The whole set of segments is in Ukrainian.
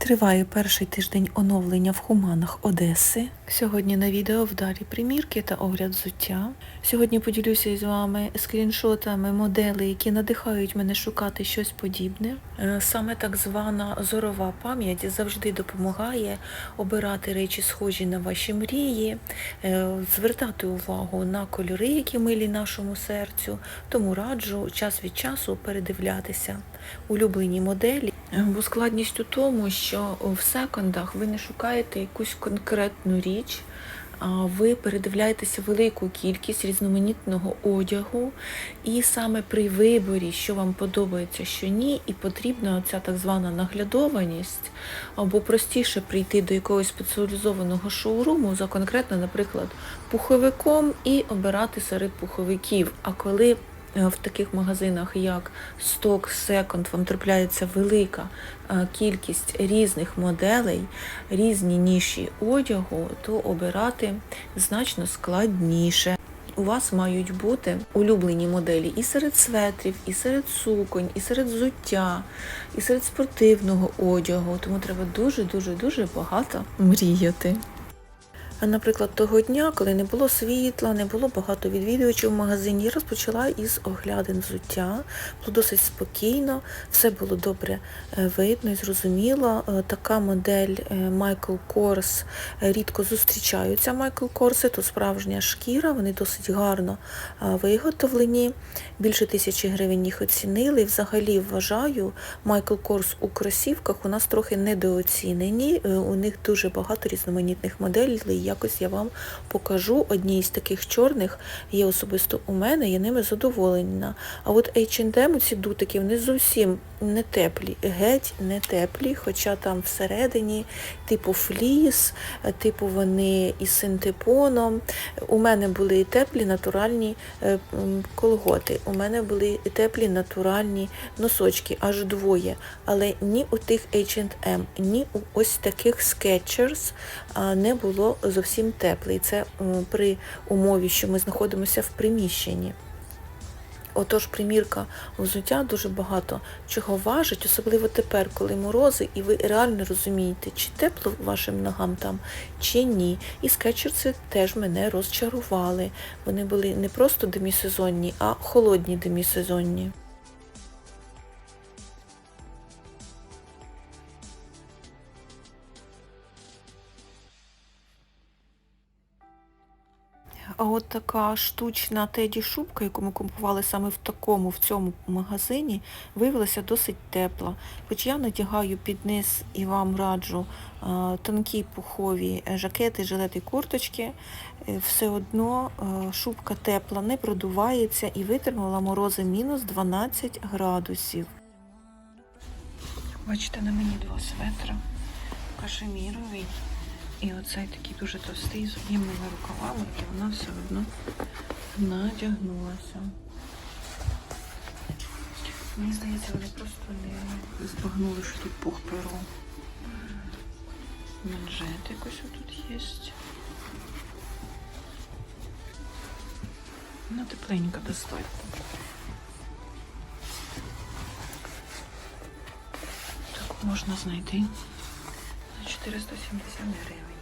Триває перший тиждень оновлення в Хуманах Одеси. Сьогодні на відео вдалі примірки та огляд взуття. Сьогодні поділюся із вами скріншотами моделей, які надихають мене шукати щось подібне. Е, Саме так звана зорова пам'ять завжди допомагає обирати речі, схожі на ваші мрії, е, звертати увагу на кольори, які милі нашому серцю. Тому раджу час від часу передивлятися улюблені моделі. Е, Бо складність у тому, що в секондах ви не шукаєте якусь конкретну річ, ви передивляєтеся велику кількість різноманітного одягу, і саме при виборі, що вам подобається, що ні, і потрібна ця так звана наглядованість, або простіше прийти до якогось спеціалізованого шоуруму за конкретно, наприклад, пуховиком і обирати серед пуховиків. А коли в таких магазинах, як Stock Second, вам трапляється велика е, кількість різних моделей, різні ніші одягу, то обирати значно складніше. У вас мають бути улюблені моделі і серед светрів, і серед суконь, і серед взуття, і серед спортивного одягу. Тому треба дуже-дуже дуже багато мріяти. Наприклад, того дня, коли не було світла, не було багато відвідувачів в магазині, я розпочала із оглядин взуття. Було досить спокійно, все було добре е, видно і зрозуміло. Е, Така модель Kors е, рідко зустрічаються Michael Kors, то справжня шкіра, вони досить гарно виготовлені. Більше тисячі гривень їх оцінили. Взагалі вважаю, Michael Kors у кросівках у нас трохи недооцінені. У них дуже багато різноманітних моделей. Якось я вам покажу. Одні з таких чорних є особисто у мене, я ними задоволена. А от H&M, ці дутики, вони зовсім не теплі, геть не теплі, хоча там всередині типу фліс, типу вони із синтепоном. У мене були і теплі натуральні е, колготи, у мене були і теплі натуральні носочки, аж двоє. Але ні у тих H&M, ні у ось таких Skechers не було зовсім тепле. І це при умові, що ми знаходимося в приміщенні. Отож, примірка взуття дуже багато чого важить, особливо тепер, коли морози, і ви реально розумієте, чи тепло вашим ногам там, чи ні. І скетчерси теж мене розчарували. Вони були не просто демісезонні, а холодні демісезонні. От така штучна теді шубка, яку ми купували саме в такому, в цьому магазині, виявилася досить тепла. Хоч я надягаю під низ і вам раджу е, тонкі пухові жакети, жилети, курточки, е, все одно е, шубка тепла, не продувається і витримала морози мінус 12 градусів. Бачите, на мені два светра кашеміровий. І оцей такий дуже товстий з об'ємними рукавами, і вона все одно надягнулася. Мені здається, вони просто не збагнули, що тут пух перо. Манжет якось отут є. Ну, тепленька достатньо. Таку можна знайти 470 гривень.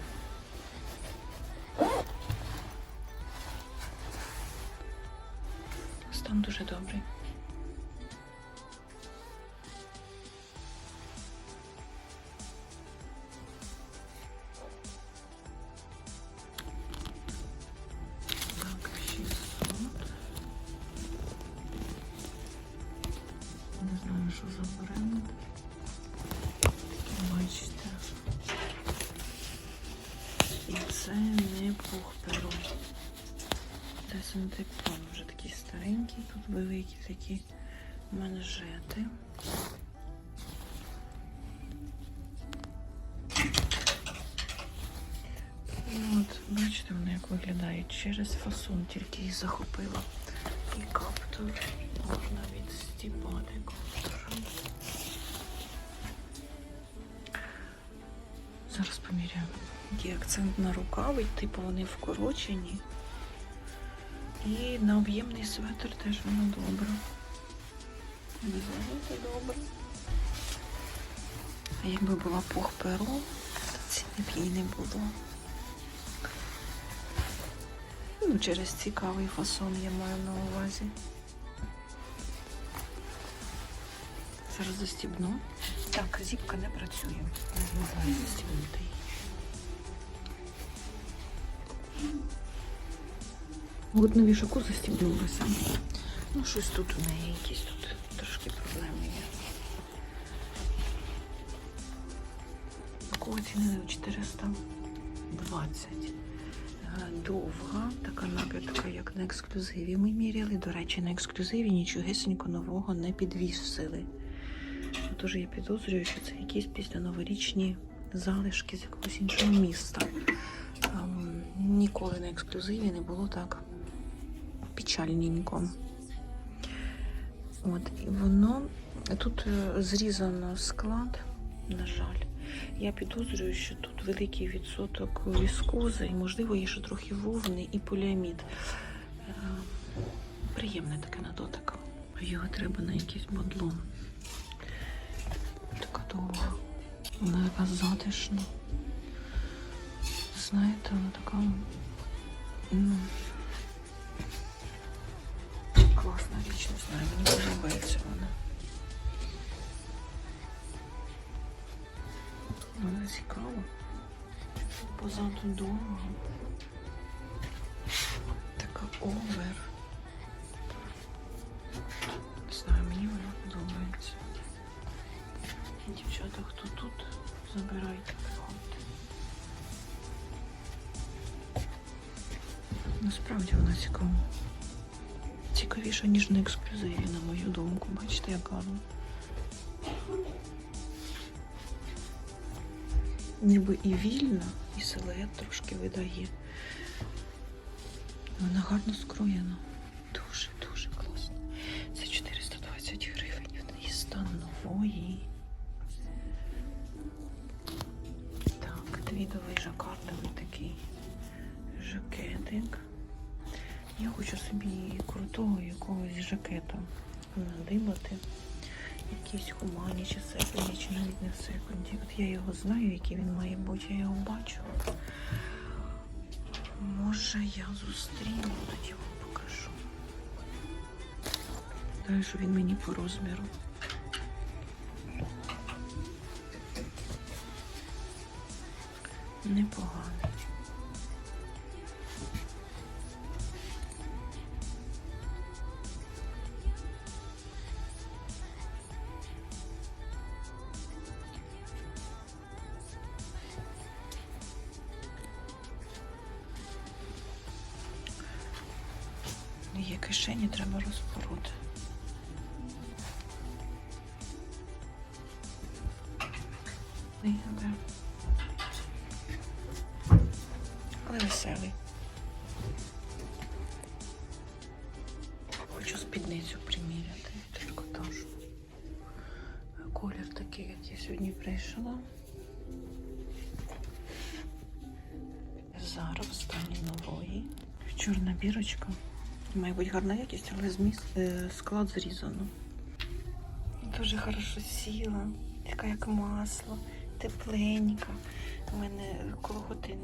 Це синтепон вже такий старенький, тут великі такі манжети. Ну, От, бачите, вони як виглядають через фасон, тільки їх захопила. І каптур можна відстіпати каптуром. Зараз поміряю. Є акцент на рукави, типу вони вкорочені. І на об'ємний светр теж воно добре. Взагалі добре. А Якби була пух перо, то ціни б їй не було. Ну, через цікавий фасон я маю на увазі. Зараз застібну. Так, зіпка не працює. Не змогла її От на вішаку застібнулася. Ну, щось тут у неї якісь тут трошки проблеми є. Такого цінили 420. Е, Довга, така набірка, як на ексклюзиві. Ми міряли, до речі, на ексклюзиві нічогісенько нового не підвісили. Тож я підозрюю, що це якісь післяноворічні залишки з якогось іншого міста. Ем, ніколи на ексклюзиві не було так печальненько. От, і воно тут е, зрізано склад, на жаль. Я підозрюю, що тут великий відсоток віскози, і, можливо, є ще трохи вовни і поліамід. Е, Приємне таке на дотик. Його треба на якийсь бадло. Така довга. Вона яка затишна. Знаєте, вона така. Ну, класна річ, знаю, мені подобається вона. Вона цікава. Позаду довго. Така овер. Не знаю, мені вона подобається. Дівчата, хто тут, забирайте, приходьте. Насправді вона цікава. Цікавіша, ніж на ексклюзиві, на мою думку. Бачите, як гарно. Ніби і вільна, і силует трошки видає. Вона гарно скроєна. Дуже, дуже класно. Це 420 гривень. І стан нової. Так, твідовий жакардовий такий жакетик. Я хочу собі крутого якогось жакета надибати. Якісь хумані чи секунді, чи навіть не секунді. От я його знаю, який він має бути, я його бачу. Може я зустріну, тоді вам покажу. Знаю, що він мені по розміру. Непоганий. Кишені, треба розпороти. Але веселий. Хочу спідницю приміряти трикотажу. Колір такий, як я сьогодні прийшла. Зараз стані нової. Чорна бірочка. Має бути гарна якість, але зміст, е, склад зрізано. Дуже хорошо сіла, така як масло, тепленька. У мене колготи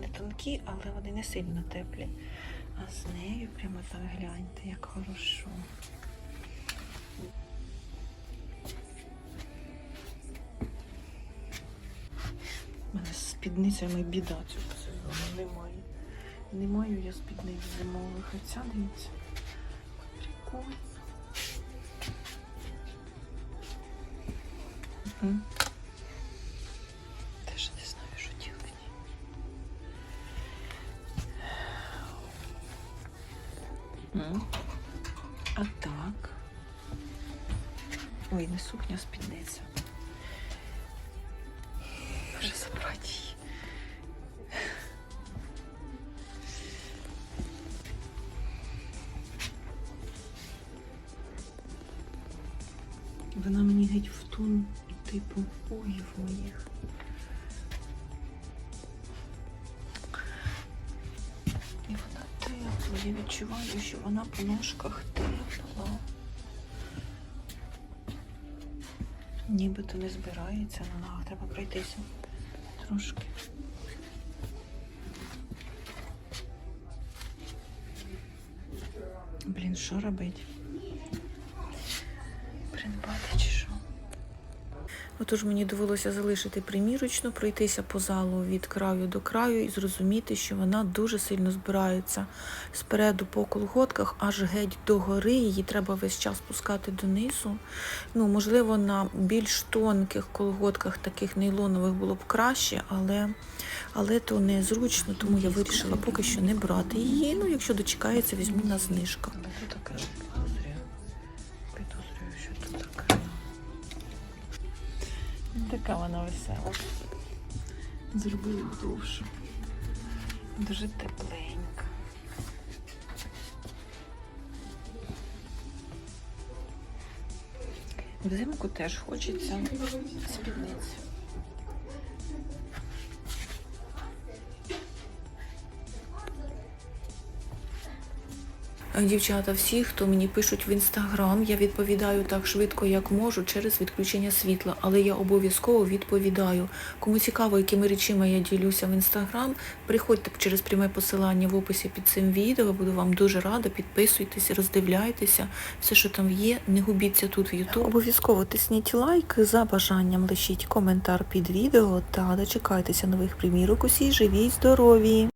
не тонкі, але вони не сильно теплі. А з нею прямо так гляньте, як хорошо. У мене з спідницями біда цього сезону. Не маю я спідниць зимових. А ця дивіться. Прикольно. Теж не знаю, що ділати. М. А так. Ой, не сукня, спідниця. Вже забрати її. Тон, типу, поїв моїх. І вона тепла. Я відчуваю, що вона по ножках тепла. Нібито не збирається на ногах, треба пройтися трошки. Блін, що робить? Придбати чи що? Отож мені довелося залишити примірочну, пройтися по залу від краю до краю і зрозуміти, що вона дуже сильно збирається спереду по колготках, аж геть до гори. Її треба весь час пускати донизу. Ну, можливо, на більш тонких колготках, таких нейлонових було б краще, але, але то незручно, тому я вирішила поки що не брати її. Ну, якщо дочекається, візьму на знижках. Така вона весела. Зробили довше. Дуже тепленька. Взимку теж хочеться спідниці. Дівчата, всі, хто мені пишуть в інстаграм, я відповідаю так швидко, як можу, через відключення світла, але я обов'язково відповідаю. Кому цікаво, якими речима я ділюся в інстаграм, приходьте через пряме посилання в описі під цим відео. Буду вам дуже рада. Підписуйтесь, роздивляйтеся. Все, що там є, не губіться тут в YouTube. Обов'язково тисніть лайк за бажанням, лишіть коментар під відео та дочекайтеся нових примірок. Усі живі й здорові!